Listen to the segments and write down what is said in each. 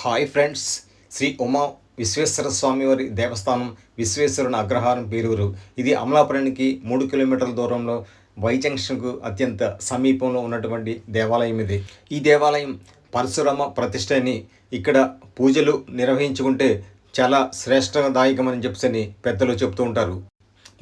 Hi friends Shri Uma Vishweshwara స్వామివారి దేవస్థానం విశ్వేశ్వరుని అగ్రహారం పేరూరు. ఇది అమలాపురానికి మూడు కిలోమీటర్ల దూరంలో వై జంక్షన్కు అత్యంత సమీపంలో ఉన్నటువంటి దేవాలయం ఇది. ఈ దేవాలయం పరశురామ ప్రతిష్ట అని ఇక్కడ పూజలు నిర్వహించుకుంటే చాలా శ్రేష్టదాయకమని చెప్పని పెద్దలు చెప్తూ ఉంటారు.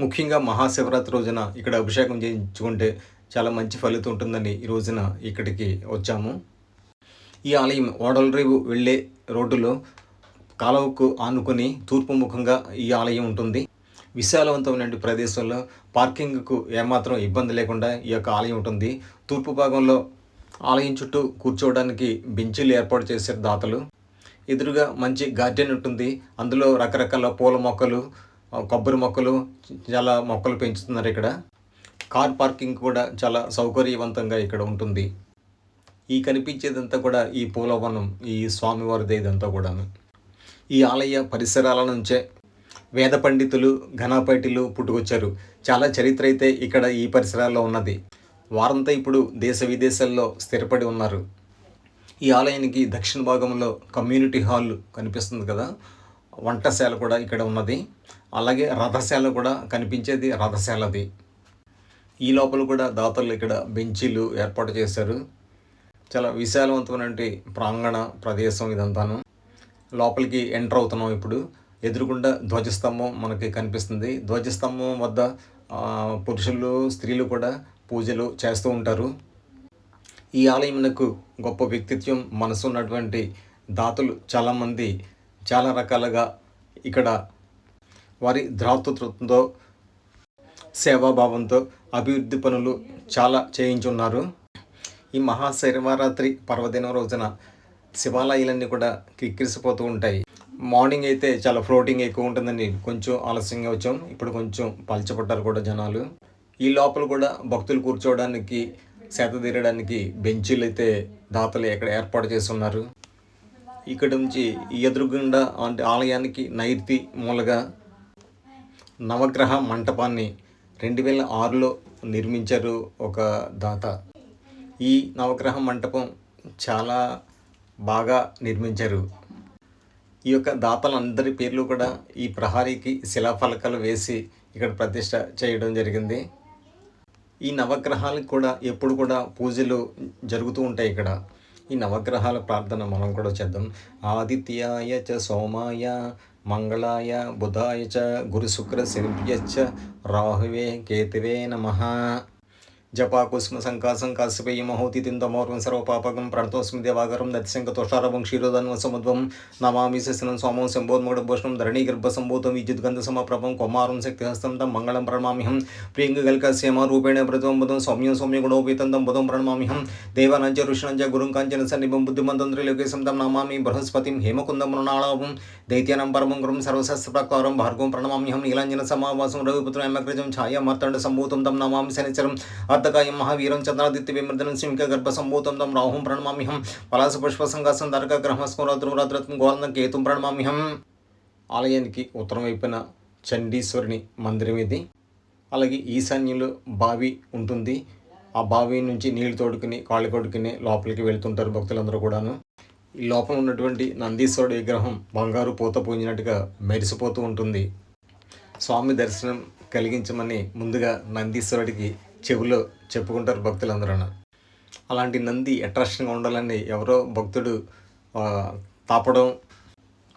ముఖ్యంగా మహాశివరాత్రి రోజున ఇక్కడ అభిషేకం చేయించుకుంటే చాలా మంచి ఫలితం ఉంటుందని ఈ రోజున ఇక్కడికి వచ్చాము. ఈ ఆలయం ఓడలరేవు వెళ్ళే రోడ్డులో కాలువకు ఆనుకొని తూర్పు ముఖంగా ఈ ఆలయం ఉంటుంది. విశాలవంతమైన ప్రదేశంలో పార్కింగ్కు ఏమాత్రం ఇబ్బంది లేకుండా ఈ యొక్క ఆలయం ఉంటుంది. తూర్పు భాగంలో ఆలయం చుట్టూ కూర్చోవడానికి బెంచీలు ఏర్పాటు చేశారు దాతలు. ఎదురుగా మంచి గార్డెన్ ఉంటుంది. అందులో రకరకాల పూల మొక్కలు కొబ్బరి మొక్కలు చాలా మొక్కలు పెంచుతున్నారు ఇక్కడ. కార్ పార్కింగ్ కూడా చాలా సౌకర్యవంతంగా ఇక్కడ ఉంటుంది. ఈ కనిపించేదంతా కూడా ఈ పూలవనం ఈ స్వామివారిదే ఇదంతా కూడాను. ఈ ఆలయ పరిసరాల నుంచే వేద పండితులు ఘనాపైటిలు పుట్టుకొచ్చారు. చాలా చరిత్ర అయితే ఇక్కడ ఈ పరిసరాల్లో ఉన్నది. వారంతా ఇప్పుడు దేశ విదేశాల్లో స్థిరపడి ఉన్నారు. ఈ ఆలయానికి దక్షిణ భాగంలో కమ్యూనిటీ హాల్ కనిపిస్తుంది కదా. వంటశాల కూడా ఇక్కడ ఉన్నది. అలాగే రథశాల కూడా కనిపించేది రథశాలది. ఈ లోపల కూడా దాతలు ఇక్కడ బెంచీలు ఏర్పాటు చేశారు. చాలా విశాలవంతమైన ప్రాంగణ ప్రదేశం ఇదంతాను. లోపలికి ఎంటర్ అవుతున్నాం ఇప్పుడు. ఎదురుగుండా ధ్వజస్తంభం మనకి కనిపిస్తుంది. ధ్వజస్తంభం వద్ద పురుషులు స్త్రీలు కూడా పూజలు చేస్తూ ఉంటారు. ఈ ఆలయమునకు గొప్ప వ్యక్తిత్వం మనసు ఉన్నటువంటి దాతలు చాలామంది చాలా రకాలుగా ఇక్కడ వారి ద్రాతృత్వంతో సేవాభావంతో అభివృద్ధి పనులు చాలా చేయించున్నారు. ఈ మహాశివరాత్రి పర్వదినం రోజున శివాలయాలన్నీ కూడా కిక్కిరిసిపోతూ ఉంటాయి. మార్నింగ్ అయితే చాలా ఫ్లోటింగ్ ఎక్కువ ఉంటుందని కొంచెం ఆలస్యంగా వచ్చాం. ఇప్పుడు కొంచెం పలచబడ్డారు కూడా జనాలు. ఈ లోపల కూడా భక్తులు కూర్చోవడానికి సేత తీరడానికి బెంచీలు అయితే దాతలు ఇక్కడ ఏర్పాటు చేసి ఉన్నారు ఇక్కడ నుంచి ఈ ఎదురుగుండా అంటే ఆలయానికి నైర్తి మూలగా నవగ్రహ మంటపాన్ని రెండు వేల ఆరులో నిర్మించారు ఒక దాత. ఈ నవగ్రహ మంటపం చాలా బాగా నిర్మించారు. ఈ యొక్క దాతలందరి పేర్లు కూడా ఈ ప్రహారీకి శిలాఫలకాలు వేసి ఇక్కడ ప్రతిష్ట చేయడం జరిగింది. ఈ నవగ్రహాలకు కూడా ఎప్పుడు కూడా పూజలు జరుగుతూ ఉంటాయి ఇక్కడ. ఈ నవగ్రహాల ప్రార్థన మనం కూడా చేద్దాం. ఆదిత్యాయ చ సోమాయ మంగళాయ బుధాయ చ గురుశుక్ర శనిభ్యశ్చ రాహువే కేతువే నమ. జపాకుస్మ సంకాసం కాశ్యపేయ మహోతి తిందమౌర్వం సర్వపాపకం ప్రణతోస్మి దేవాగరం దత్శంక తోషారవం క్షీరోధన్వ సముద్వం నమామి శశనం సోమం శంభోద్మగభూషణం ధరణీ గర్భ సంభూతం విద్యుత్ సమప్రభం కుమారం శక్తిహస్తం తం మంగళం ప్రణమామ్యహం. ప్రియంగ గల్క శ్యామ రూపేణ ప్రతివం బుధం సౌమ్యం సౌమ్య గుణోపేతం తం బుధం ప్రణమామ్యహం. దేవానంచ ఋషిణంచ గురుం కాంచన సన్నిభం బుద్ధిమంతం త్రిలోకేశం తం నమామి బృహస్పతిం హేమకుందం మృణాళాభం. దైత్యానం పరమం గురుం సర్వశస్త్రప్రకారం భార్గవం ప్రణమామ్యహం. నీలాంజన సమావాసం రవిపుత్రం యమగ్రజం ఛాయా మార్తాండ సంభూతం తం నమామి శనిచరం. అర్ధకాయం మహావీరం చంద్రాదిత్య విమృదనం సింహిక గర్భ సంభూతం తం రాహుం ప్రణమామ్యహం. పలాస పుష్ప సంఘాసం దర్గ గ్రహస్కం రాత్రం రాత్రత్వం గోలందం కేతుం ప్రణమామ్యహం. ఆలయానికి ఉత్తరం వైపున చండీశ్వరుని మందిరం ఇది. అలాగే ఈశాన్యంలో బావి ఉంటుంది. ఆ బావి నుంచి నీళ్ళు తోడుకుని కాళ్ళు కొడుకుని లోపలికి వెళ్తుంటారు భక్తులందరూ కూడాను. ఈ లోపల ఉన్నటువంటి నందీశ్వరుడి విగ్రహం బంగారు పూత పూజినట్టుగా మెరిసిపోతూ ఉంటుంది. స్వామి దర్శనం కలిగించమని ముందుగా నందీశ్వరుడికి చెవిలో చెప్పుకుంటారు భక్తులందరూ. అలాంటి నంది అట్రాక్షన్గా ఉండాలని ఎవరో భక్తుడు తాపడం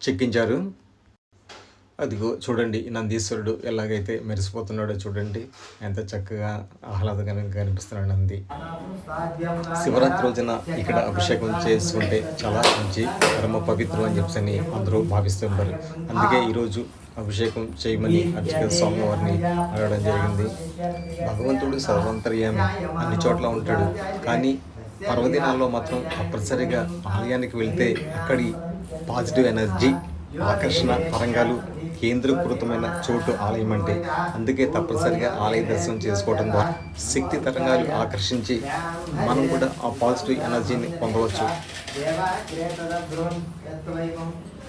చెక్కించారు. అదిగో చూడండి నందీశ్వరుడు ఎలాగైతే మెరిసిపోతున్నాడో చూడండి. ఎంత చక్కగా ఆహ్లాదకరంగా కనిపిస్తున్నాడు నంది. శివరాత్రి రోజున ఇక్కడ అభిషేకం చేసుకుంటే చాలా మంచి పరమ పవిత్రం అని చెప్పని అందరూ భావిస్తుంటారు. అందుకే ఈరోజు అభిషేకం చేయమని అర్చక స్వామి వారిని అడగడం జరిగింది. భగవంతుడు సర్వంతర్యామి అన్ని చోట్ల ఉంటాడు. కానీ పర్వదినాల్లో మాత్రం తప్పనిసరిగా ఆలయానికి వెళ్తే అక్కడి పాజిటివ్ ఎనర్జీ ఆకర్షణ తరంగాలు కేంద్రీకృతమైన చోటు ఆలయం అంటే. అందుకే తప్పనిసరిగా ఆలయ దర్శనం చేసుకోవడం ద్వారా శక్తి తరంగాలు ఆకర్షించి మనం కూడా ఆ పాజిటివ్ ఎనర్జీని పొందవచ్చు.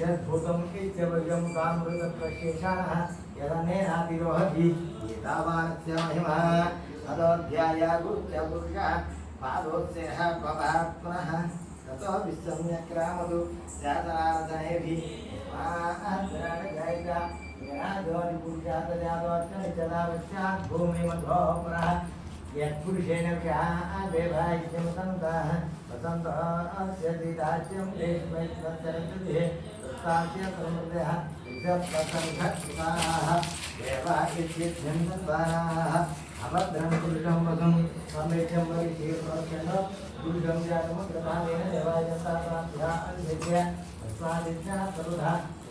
यद्भूतमुखित्यवयं कामृतत्वशेषाणः यदनेनातिरोहति एतावानस्य महिमा तदोऽध्यायागुत्यपुरुषः पादोत्सेह प्रभात्मनः ततो विसम्यक्रामतु जातनारचनेभिः गायिका तदावश्यात् भूमिमध्वोपरः यत्पुरुषेण विवाहित्यवसन्तः वसन्तः अस्य दिदाच्यं देशमैत्रचरतुभिः तस्तास्य समृद्धः विषप्रसङ्घकृताः देवादित्यभ्यन्तराः अभद्रं पुरुषं वधुं समेक्षं परिशीर्षेण पुरुषं जातमकृतानेन देवायन्ता प्राप्त्या अन्वित्य तस्मादित्या सर्वधा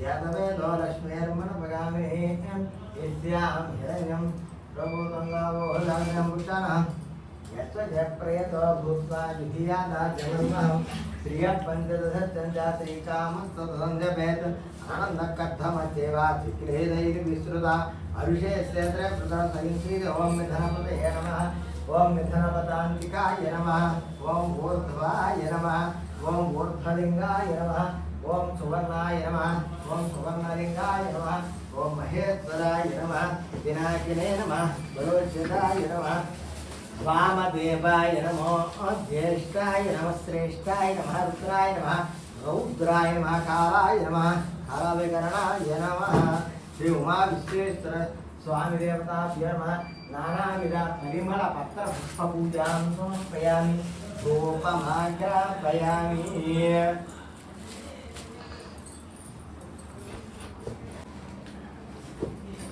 జయవయః యత్పురుషం యోగతి ధావ్య కలమయన్ కంకవత్య కౌబాహుకా ఊపాగా శ్వేత బ్రాహ్మణోస్య భూత్వా జగన్మహం శ్రియ శ్రీకామం విస్తృత అరుషే ఓం మిథనపతయే నమ ఓం మిథనపతాంతికాయ నమ ఓం ఊర్ధ్వాయ నమ ఓం ఊర్ధ్వలింగాయ నమ ఓం సువర్ణాయ నమ. ఓం సువర్ణలింగాయ నమ. ఓం మహేశ్వరాయ నమ. వినాయకినే నమ. బలోచితాయ నమ. వామదేవాయ నమో. జ్యేష్ఠాయ నమ. శ్రేష్టాయ నమ. రుద్రాయ నమ. రౌద్రాయ నమ. కాలాయ నమ. కాలవికరణాయ నమ. శ్రీ ఉమా విశ్వేశ్వర స్వామి దేవతాభ్య నమ. నానావిధ పరిమళ పత్ర పుష్ప పూజాం సమర్పయామి. ధూపమాగ్రాపయామి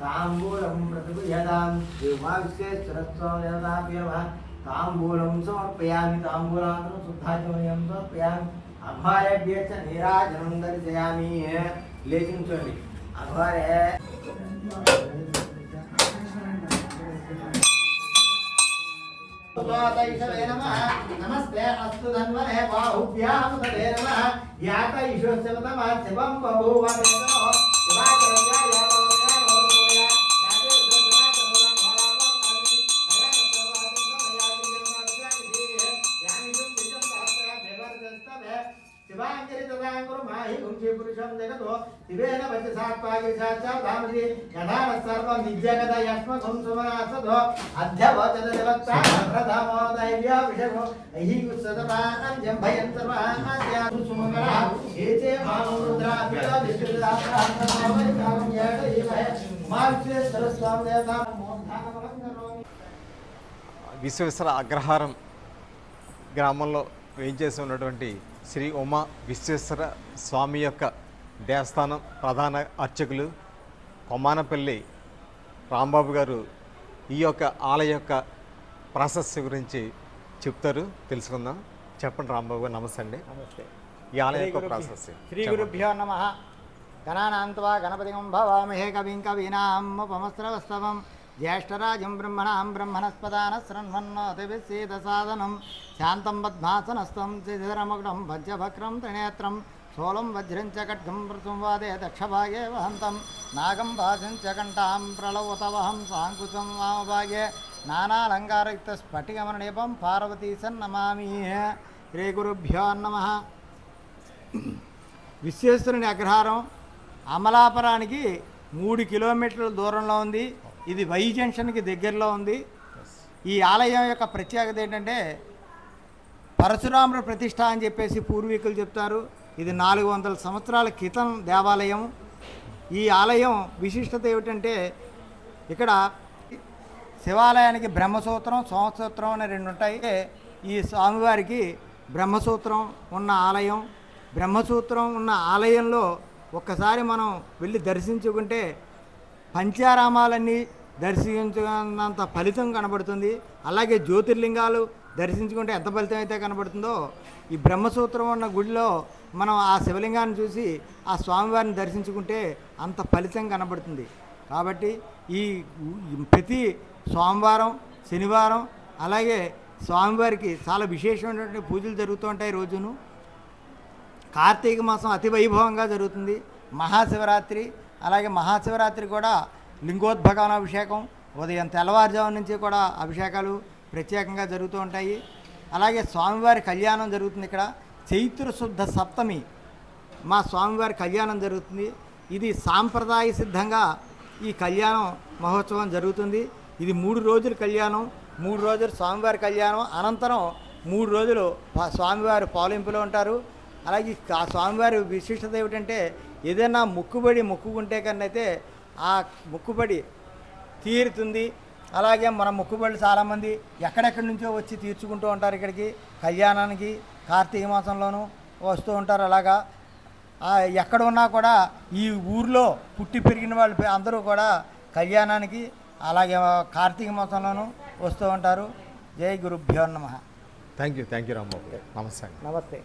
ताम्बूलं प्रति यदां देवाविष्ये शिरत्सं यदाप्यवः ताम्बूलं समर्पयामि ताम्बूलान्तरं शुद्धाचमनीयं समर्पयामि। अभारभ्य च नीराजनं दर्शयामि। लेखिं चोलि अभारे नमस्ते, अस्तु धन्वने बाहुभ्यां तदे नमः यात नमः। शिवं बभूव शिवाचरण्या మాహి గుంజి పురుషం జగతో శివేన సాత్వాగి సాక్షాధామసి యథాన సర్వం విద్యగత యస్మకం సుమనాసదో అధ్యవచన నివక్త ప్రథమో దైవ్య విషమో అహి జంభయం సుమంగళ ఏతే మానో ఏట ఈమహే స్వామి దేవతా విశ్వేశ్వర అగ్రహారం గ్రామంలో వేయించేసి ఉన్నటువంటి శ్రీ ఉమా విశ్వేశ్వర స్వామి యొక్క దేవస్థానం ప్రధాన అర్చకులు కొమ్మానపల్లి రాంబాబు గారు ఈ యొక్క ఆలయ యొక్క ప్రాశస్య గురించి చెప్తారు తెలుసుకుందాం. చెప్పండి రాంబాబు గారు నమస్తే అండి. నమస్తే. ఈ ఆలయ యొక్క ప్రాశస్యం శ్రీ గురుభ్యో నమ. గణానాంత్వా గణపతిం భవామహే కవిం కవీనాముపమస్రవస్తవం జ్యేష్ఠరాజం బ్రహ్మణాం బ్రహ్మణస్పదాన శృణ్వన్నోతిభిస్సీదసాదనం శాంతం పద్మాసనస్థం శ్రీధరమకుటం భజ్యభక్రం త్రినేత్రం శూలం వజ్రం చ ఖడ్గం మృతుం వాదే దక్షభాగే వహంతం నాగం భాసం చ కంఠాం ప్రళవతవహం సాంకుశం వామభాగే నానాలంకారయుక్త స్ఫటికమనీపం పార్వతీశం నమామి శ్రీ గురుభ్యో నమః విశ్వేశ్వరుని అగ్రహారం అమలాపురానికి మూడు కిలోమీటర్ల దూరంలో ఉంది. ఇది వై జంక్షన్కి దగ్గరలో ఉంది. ఈ ఆలయం యొక్క ప్రత్యేకత ఏంటంటే పరశురాముడు ప్రతిష్ట అని చెప్పేసి పూర్వీకులు చెప్తారు. ఇది నాలుగు వందల సంవత్సరాల క్రితం దేవాలయం. ఈ ఆలయం విశిష్టత ఏమిటంటే ఇక్కడ శివాలయానికి బ్రహ్మసూత్రం సోమసూత్రం అనే రెండు ఉంటాయి. ఈ స్వామివారికి బ్రహ్మసూత్రం ఉన్న ఆలయం. బ్రహ్మసూత్రం ఉన్న ఆలయంలో ఒక్కసారి మనం వెళ్ళి దర్శించుకుంటే పంచారామాలన్నీ దర్శించుకున్నంత ఫలితం కనబడుతుంది. అలాగే జ్యోతిర్లింగాలు దర్శించుకుంటే ఎంత ఫలితం అయితే కనబడుతుందో ఈ బ్రహ్మసూత్రం ఉన్న గుడిలో మనం ఆ శివలింగాన్ని చూసి ఆ స్వామివారిని దర్శించుకుంటే అంత ఫలితం కనబడుతుంది. కాబట్టి ఈ ప్రతి సోమవారం శనివారం అలాగే స్వామివారికి చాలా విశేషమైనటువంటి పూజలు జరుగుతూ ఉంటాయి రోజును. కార్తీక మాసం అతి వైభవంగా జరుగుతుంది. మహాశివరాత్రి అలాగే మహాశివరాత్రి కూడా లింగోద్భగవన అభిషేకం ఉదయం తెల్లవారుజాము నుంచి కూడా అభిషేకాలు ప్రత్యేకంగా జరుగుతూ ఉంటాయి. అలాగే స్వామివారి కళ్యాణం జరుగుతుంది ఇక్కడ. చైత్ర శుద్ధ సప్తమి మా స్వామివారి కళ్యాణం జరుగుతుంది. ఇది సాంప్రదాయ సిద్ధంగా ఈ కళ్యాణం మహోత్సవం జరుగుతుంది. ఇది మూడు రోజుల కళ్యాణం మూడు రోజులు స్వామివారి కళ్యాణం అనంతరం మూడు రోజులు స్వామివారి పాలింపులో ఉంటారు. అలాగే ఆ స్వామివారి విశిష్టత ఏమిటంటే ఏదైనా మొక్కుబడి మొక్కుకుంటే కన్నా అయితే ఆ మొక్కుబడి తీరుతుంది. అలాగే మన మొక్కుబడులు చాలామంది ఎక్కడెక్కడి నుంచో వచ్చి తీర్చుకుంటూ ఉంటారు ఇక్కడికి. కళ్యాణానికి కార్తీక మాసంలోనూ వస్తూ ఉంటారు అలాగా. ఆ, ఎక్కడ ఉన్నా కూడా ఈ ఊర్లో పుట్టి పెరిగిన వాళ్ళు అందరూ కూడా కళ్యాణానికి అలాగే కార్తీక మాసంలోనూ వస్తూ ఉంటారు. జై గురుభ్యో నమ. Thank you thank you Rambabu నమస్తే నమస్తే.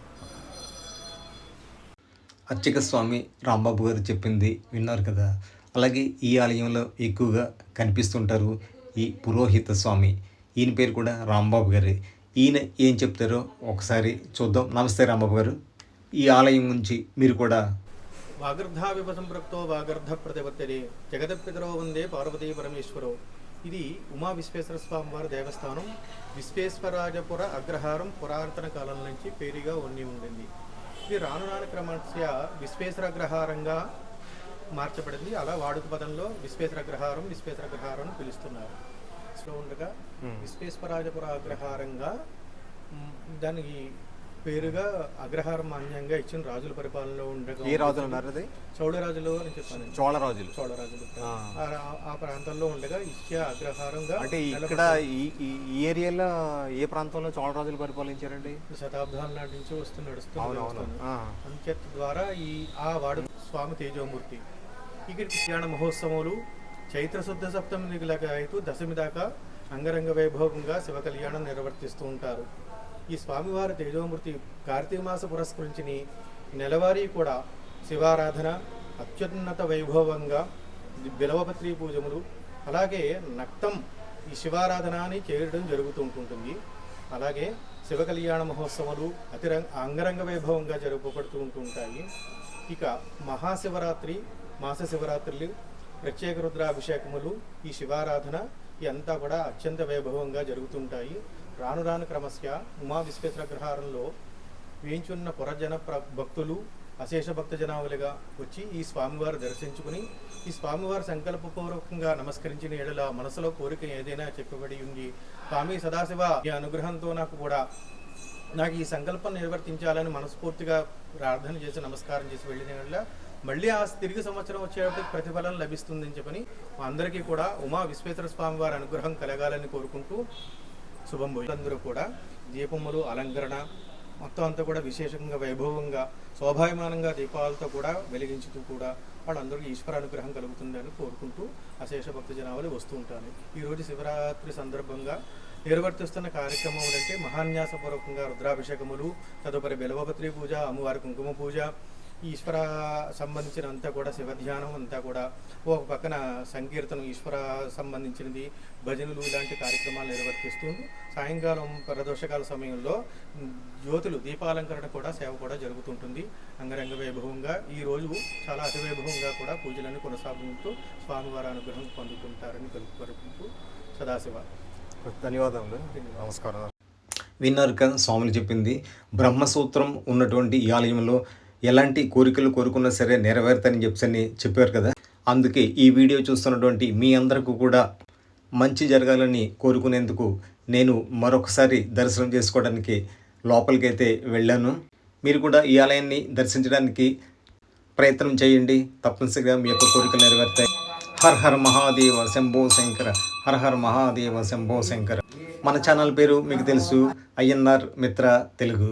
అర్చక స్వామి రాంబాబు గారు చెప్పింది విన్నారు కదా. అలాగే ఈ ఆలయంలో ఎక్కువగా కనిపిస్తుంటారు ఈ పురోహిత స్వామి. ఈయన పేరు కూడా రాంబాబు గారే. ఈయన ఏం చెప్తారో ఒకసారి చూద్దాం. నమస్తే రాంబాబు గారు. ఈ ఆలయం నుంచి మీరు కూడా వాగర్ధావివ సంపృక్తో వాగర్ధ ప్రతిపత్తిని జగదపితరో వందే పార్వతీ పరమేశ్వరో. ఇది ఉమా విశ్వేశ్వర స్వామి వారి దేవస్థానం. విశ్వేశ్వరాజపుర అగ్రహారం పురాతన కాలం నుంచి పేరుగా ఉండి ఉండింది. ఇది రాను రాను క్రమస్య విశ్వేశ్వర అగ్రహారంగా మార్చబడింది. అలా వాడుక పదంలో విశ్వేశ్వర అగ్రహారం విశ్వేశ్వర అగ్రహారం అని పిలుస్తున్నారు. సో ఉండగా విశ్వేశ్వరాజపుర అగ్రహారంగా మ్, దానికి పేరుగా అగ్రహారం మాన్యంగా ఇచ్చిన రాజుల పరిపాలనలో ఉండగా ఏ రాజులు ఉన్నారు అది చౌడరాజులు అని చెప్పాను చోళ రాజులు చోళరాజులు. ఆ. ప్రాంతంలో ఉండగా ఇచ్చే అగ్రహారంగా అంటే ఇక్కడ ఈ ఏరియాలో ఏ ప్రాంతంలో చోళ రాజులు పరిపాలించారండి? శతాబ్దాల నాటి నుంచి వస్తూ ఆ. అంచేత ద్వారా ఈ ఆ వాడు స్వామి తేజోమూర్తి. ఇక్కడికి కళ్యాణ మహోత్సవాలు చైత్ర శుద్ధ సప్తమి అయితే దశమి దాకా అంగరంగ వైభవంగా శివ కళ్యాణం నిర్వర్తిస్తూ ఉంటారు. ఈ స్వామివారి తేజోమూర్తి కార్తీక మాస పురస్కరించిని నెలవారీ కూడా శివారాధన అత్యున్నత వైభవంగా బిలవపత్రి పూజములు అలాగే నక్తం ఈ శివారాధన అని చేయడం జరుగుతుంటుంది అలాగే శివ కళ్యాణ మహోత్సవాలు అతి అంగరంగ వైభవంగా జరుపుబడుతూ ఉంటుంటాయి. ఇక మహాశివరాత్రి మాస శివరాత్రులు ప్రత్యేక రుద్రాభిషేకములు ఈ శివారాధన ఇవంతా కూడా అత్యంత వైభవంగా జరుగుతుంటాయి రాను రాను క్రమస్య ఉమా విశ్వేశ్వర గ్రహారంలో వేయించున్న పురజన ప్ర భక్తులు అశేష భక్త జనావళిగా వచ్చి ఈ స్వామివారు దర్శించుకుని ఈ స్వామివారు సంకల్పపూర్వకంగా నమస్కరించిన ఎడల మనసులో కోరిక ఏదైనా చెప్పబడి ఉంది స్వామి సదాశివ ఈ అనుగ్రహంతో నాకు కూడా నాకు ఈ సంకల్పం నిర్వర్తించాలని మనస్ఫూర్తిగా ప్రార్థన చేసి నమస్కారం చేసి వెళ్ళిన ఎడల మళ్ళీ ఆ తిరిగి సంవత్సరం వచ్చేటప్పటికి ప్రతిఫలం లభిస్తుందని చెప్పని మా అందరికీ కూడా ఉమా విశ్వేశ్వర స్వామి వారి అనుగ్రహం కలగాలని కోరుకుంటూ శుభం అందరూ కూడా దీపములు అలంకరణ మొత్తం అంతా కూడా విశేషంగా వైభవంగా శోభాయమానంగా దీపాలతో కూడా వెలిగించుతూ కూడా వాళ్ళందరికీ ఈశ్వర అనుగ్రహం కలుగుతుందని కోరుకుంటూ అశేష భక్త జనాలు వస్తూ ఉంటారు ఈరోజు శివరాత్రి సందర్భంగా నిర్వర్తిస్తున్న కార్యక్రమములంటే మహాన్యాసపూర్వకంగా రుద్రాభిషేకములు తదుపరి బెలవపత్రి పూజ అమ్మవారి కుంకుమ పూజ ఈశ్వర సంబంధించిన అంతా కూడా శివధ్యానం అంతా కూడా ఒక పక్కన సంకీర్తనం ఈశ్వర సంబంధించినది భజనలు ఇలాంటి కార్యక్రమాలు నిర్వర్తిస్తూ సాయంకాలం ప్రదోషకాల సమయంలో జ్యోతులు దీపాలంకరణ కూడా సేవ కూడా జరుగుతుంటుంది. అంగరంగ వైభవంగా ఈ రోజు చాలా అతి వైభవంగా కూడా పూజలను కొనసాగుతూ స్వామివారి అనుగ్రహం పొందుకుంటారని కోరుకుంటూ సదాశివ. ధన్యవాదాలు నమస్కారం. విన్నారు కదా స్వాములు చెప్పింది బ్రహ్మసూత్రం ఉన్నటువంటి ఈ ఆలయంలో ఎలాంటి కోరికలు కోరుకున్నా సరే నెరవేరుతాయని చెప్పని చెప్పారు కదా. అందుకే ఈ వీడియో చూస్తున్నటువంటి మీ అందరికీ కూడా మంచి జరగాలని కోరుకునేందుకు నేను మరొకసారి దర్శనం చేసుకోవడానికి లోపలికైతే వెళ్ళాను. మీరు కూడా ఈ ఆలయాన్ని దర్శించడానికి ప్రయత్నం చేయండి. తప్పనిసరిగా మీ యొక్క కోరికలు నెరవేరుతాయి. Her her Mahadeva Shambho Shankara her her Mahadeva Shambho Shankara. మన ఛానల్ పేరు మీకు తెలుసు. INR Mitra Telugu.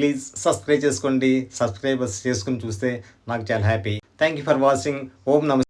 Please subscribe చేసుకోండి. సబ్స్క్రైబర్స్ చేసుకుని చూస్తే నాకు చాలా happy thank you for watching ఓం నమస్తే